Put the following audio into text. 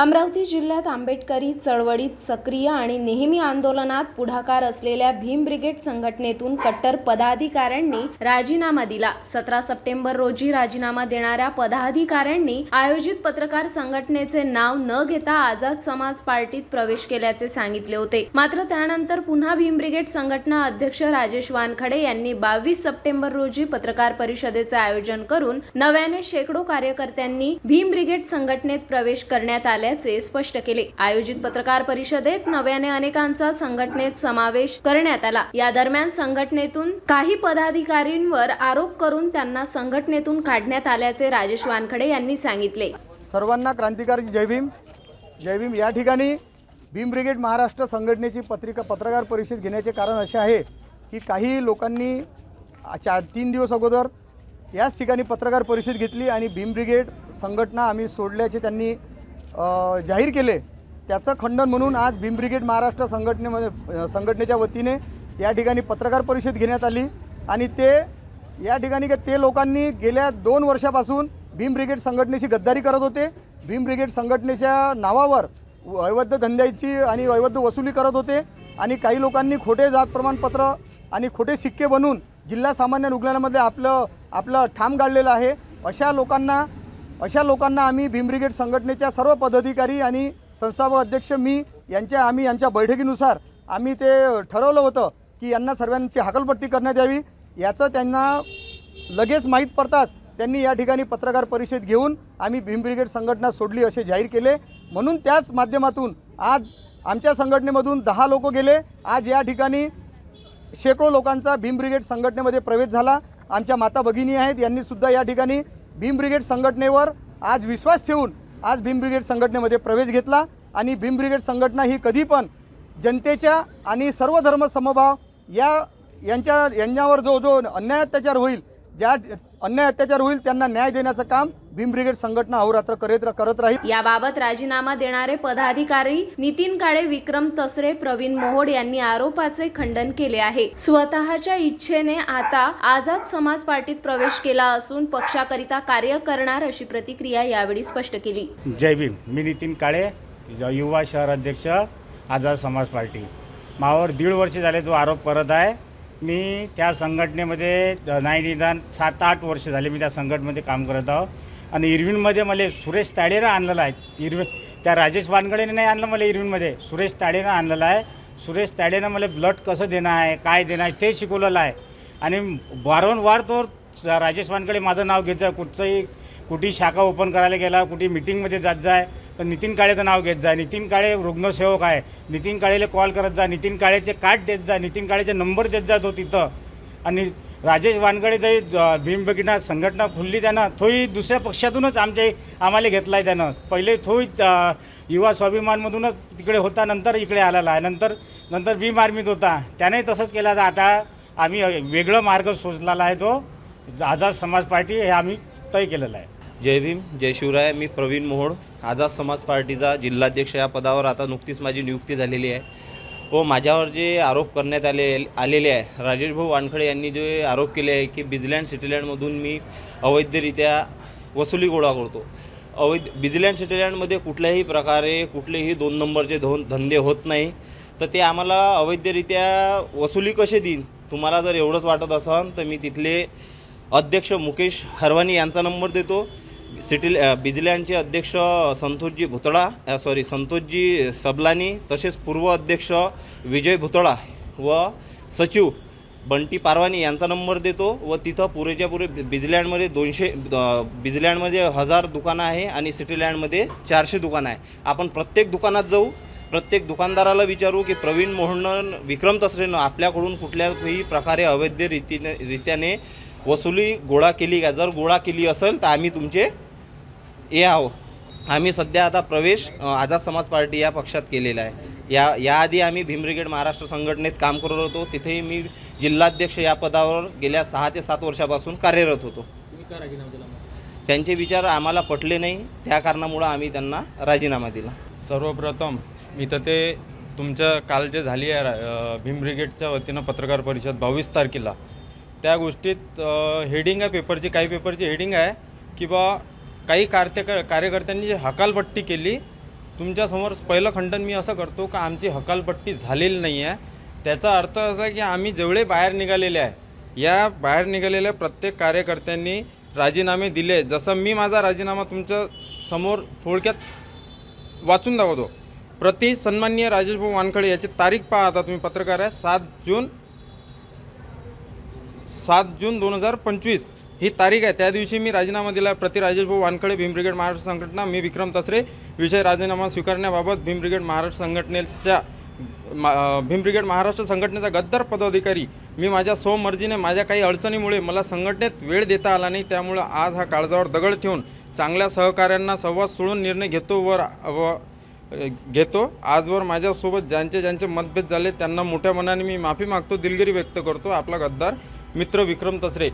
अमरावती जिल्ह्यात आंबेडकरी चळवळीत सक्रिय आणि नेहमी आंदोलनात पुढाकार असलेल्या भीम ब्रिगेड संघटनेतून कट्टर पदाधिकाऱ्यांनी राजीनामा दिला. सतरा सप्टेंबर रोजी राजीनामा देणाऱ्या पदाधिकाऱ्यांनी आयोजित पत्रकार संघटनेचे नाव न घेता आझाद समाज पार्टीत प्रवेश केल्याचे सांगितले होते. मात्र त्यानंतर पुन्हा भीम ब्रिगेड संघटना अध्यक्ष राजेश वानखडे यांनी बावीस सप्टेंबर रोजी पत्रकार परिषदेचे आयोजन करून नव्याने शेकडो कार्यकर्त्यांनी भीम ब्रिगेड संघटनेत प्रवेश करण्यात असल्याचे स्पष्ट केले. आयोजित पत्रकार परिषदेत नव्याने अनेकांचा संघटनेत समावेश करण्यात आला. या दरम्यान संघटनेतून काही पदाधिकारींवर आरोप करून त्यांना संघटनेतून काढण्यात आल्याचे राजेश वानखडे यांनी सांगितले. सर्वांना क्रांतिकारी जय भीम. जय भीम. या ठिकाणी भीम ब्रिगेड महाराष्ट्र संघटनेची पत्रिका पत्रकार परिषद घेण्याचे कारण असे आहे की काही लोकांनी चार तीन दिवस अगोदर याच ठिकाणी पत्रकार परिषद घेतली आणि भीम ब्रिगेड संघटना आम्ही सोडल्याचे त्यांनी जाहीर केले. त्याचं खंडन म्हणून आज भीम ब्रिगेड महाराष्ट्र संघटनेमध्ये संघटनेच्या वतीने या ठिकाणी पत्रकार परिषद घेण्यात आली आणि ते या ठिकाणी ते लोकांनी गेल्या दोन वर्षापासून भीम ब्रिगेड संघटनेची गद्दारी करत होते. भीम ब्रिगेड संघटनेच्या नावावर अवैध धंद्याची आणि अवैध वसुली करत होते आणि काही लोकांनी खोटे जात प्रमाणपत्र आणि खोटे सिक्के बनवून जिल्हा सामान्य रुग्णालयामध्ये आपलं आपलं ठाम गाळलेलं आहे. अशा लोकांना अशा लोकांना आम्ही भीम ब्रिगेड संघटनेच्या सर्व पदाधिकारी आणि संस्थापक अध्यक्ष मी यांच्या आम्ही यांच्या बैठकीनुसार आम्ही ते ठरवलं होतं की यांना सर्वांची हाकलपट्टी करण्यात यावी. याचं त्यांना लगेच माहीत पडताच त्यांनी या ठिकाणी पत्रकार परिषद घेऊन आम्ही भीम ब्रिगेड संघटना सोडली असे जाहीर केले. म्हणून त्याच माध्यमातून आज आमच्या संघटनेमधून दहा लोक गेले. आज या ठिकाणी शेकडो लोकांचा भीम ब्रिगेड संघटनेमध्ये प्रवेश झाला. आमच्या माता भगिनी आहेत यांनीसुद्धा या ठिकाणी भीम ब्रिगेड संघटनेवर आज विश्वास ठेवून आज भीम ब्रिगेड संघटनेमध्ये प्रवेश घेतला आणि भीम ब्रिगेड संघटना ही कधी पण जनतेच्या आणि सर्व धर्म समभाव या यांच्या यांच्यावर जो जो अन्याय अत्याचार होईल ज्या अन्याय अत्याचार होईल त्यांना न्याय देण्याचं काम भीम ब्रिगेड संघटना अहोरात्र करत करत राहील. याबाबत राजीनामा देणारे पदाधिकारी नितीन काळे विक्रम तसरे प्रवीण मोहोड यांनी आरोपाचे खंडन केले आहे. स्वतःच्या इच्छेने आता आझाद समाज पार्टीत प्रवेश केला असून पक्षाकरिता कार्य करणार अशी प्रतिक्रिया यावेळी स्पष्ट केली. जय भीम. मी नितीन काळे ज- युवा शहर अध्यक्ष आझाद समाज पार्टी. मावर दीड वर्ष झाले तो आरोप करत आहे. मी त्या संघटनेमध्ये नाही निदान सात आठ वर्ष झाले मी त्या संघटनेमध्ये काम करत आहो. आणि इरविनमध्ये मला सुरेश ताडेनं आणलेला आहे. इरविन त्या राजेश वानगडेने नाही आणलं मला इरविनमध्ये. सुरेश ताडेनं आणलेला आहे. सुरेश ताडेनं मला ब्लड कसं देणं आहे काय देणं आहे ते शिकवलेलं आहे. आणि वारंवार तो राजेश वानकडे माझं नाव घेत जाय. कुठचंही कुठे शाखा ओपन करायला गेला कुठे मिटिंगमध्ये जात जाय तर नितीन काळेचं नाव घेत जाय. नितीन काळे रुग्णसेवक आहे. नितीन काळेला कॉल करत जा. नितीन काळेचे कार्ड देत जा. नितीन काळेचे नंबर देत जात तो तिथं. आणि राजेश वानकडे जे भीम भगिना संघटना खुलली त्यानं तोही दुसऱ्या पक्षातूनच आमचे आम्हाला घेतला आहे त्यानं. पहिले तोही युवा स्वाभिमानमधूनच तिकडे होता नंतर इकडे आलेला आहे नंतर नंतर भीम आर्मीत होता. त्याने तसंच केला. तर आता आम्ही वेगळं मार्ग शोधलेला आहे तो. आझाद समाज पार्टी हे आम्ही तय केलेलं आहे. जय भीम जय शिवराय. मी प्रवीण मोहोळ. आझाद समाज पार्टीचा जिल्हाध्यक्ष या पदावर आता नुकतीच माझी नियुक्ती झालेली आहे. व माझ्यावर जे आरोप करण्यात आले आलेले आहे राजेश भाऊ वानखडे यांनी जे आरोप केले आहे की बिजलँड सिटीलँडमधून मी अवैधरित्या वसुली गोळा करतो. अवैध बिजलँड सिटीलँडमध्ये कुठल्याही प्रकारे कुठलेही दोन नंबरचे धोन धंदे होत नाही. तर ते आम्हाला अवैधरित्या वसुली कसे देईन? तुम्हाला जर एवढंच वाटत असाल तर मी तिथले अध्यक्ष मुकेश हरवानी यांचा नंबर देतो. सिटी बिजल्यांचे बिजलँडचे अध्यक्ष संतोषजी भुतळा सॉरी संतोषजी सबलानी तसेच पूर्व अध्यक्ष विजय भुतळा व सचिव बंटी पारवानी यांचा नंबर देतो व तिथं पुरेच्या पुरे बिजलँडमध्ये दोनशे बिजलँडमध्ये हजार दुकानं आहे आणि सिटीलँडमध्ये चारशे दुकानं आहे. आपण प्रत्येक दुकानात जाऊ प्रत्येक दुकानदाराला विचारू की प्रवीण मोहनन विक्रम तसरेनं आपल्याकडून कुठल्याही प्रकारे अवैध रीतीने रित्याने वसुली गोळा केली का? जर गोळा केली असेल तर आम्ही तुमचे हे आहो आम्ही सध्या आता प्रवेश आझाद समाज पार्टी या पक्षात केलेला आहे. या याआधी आम्ही भीम ब्रिगेड महाराष्ट्र संघटनेत काम करत होतो. तिथेही मी जिल्हाध्यक्ष या पदावर गेल्या सहा ते सात वर्षापासून कार्यरत होतो. त्यांचे विचार आम्हाला पटले नाही. त्या कारणामुळं आम्ही त्यांना राजीनामा दिला. सर्वप्रथम इथं ते तुमच्या काल जे झाली आहे अ, भीम ब्रिगेडच्या वतीनं पत्रकार परिषद बावीस तारखेला त्या गोष्टीत हेडिंग आहे पेपरची काही पेपरची हेडिंग आहे की बा काही कार्य कार्यकर्त्यांनी जी हकालपट्टी केली तुमच्यासमोर पहिलं खंडन मी असं करतो का आमची हकालपट्टी झालेली नाही आहे? त्याचा अर्थ असा की आम्ही जेवढे बाहेर निघालेले आहे या बाहेर निघालेल्या प्रत्येक कार्यकर्त्यांनी राजीनामे दिले. जसं मी माझा राजीनामा तुमच्यासमोर थोडक्यात वाचून दाखवतो. प्रति सन्माननीय राजेशभाऊ वानखडे याची तारीख पहा आता तुम्ही पत्रकार आहे सात जून सात जून दोन हजार पंचवीस ही तारीख आहे. त्या दिवशी मी राजीनामा दिला. प्रति राजेशभाऊ वानखडे भीम ब्रिगेड महाराष्ट्र संघटना मी विक्रम तसरे विषय राजीनामा स्वीकारण्याबाबत भीम ब्रिगेड महाराष्ट्र संघटनेच्या मा- भीम ब्रिगेड महाराष्ट्र संघटनेचा गद्दार पदाधिकारी. मी माझ्या स्वमर्जीने माझ्या काही अडचणीमुळे मला संघटनेत वेळ देता आला नाही. त्यामुळं आज हा काळजावर दगड ठेवून चांगल्या सहकाऱ्यांना संवाद सोडून निर्णय घेतो वर व घेतो. आजवर माझ्यासोबत ज्यांचे ज्यांचे मतभेद झाले त्यांना मोठ्या मनाने मी माफी मागतो दिलगिरी व्यक्त करतो. आपला गद्दार मित्र विक्रम तसरे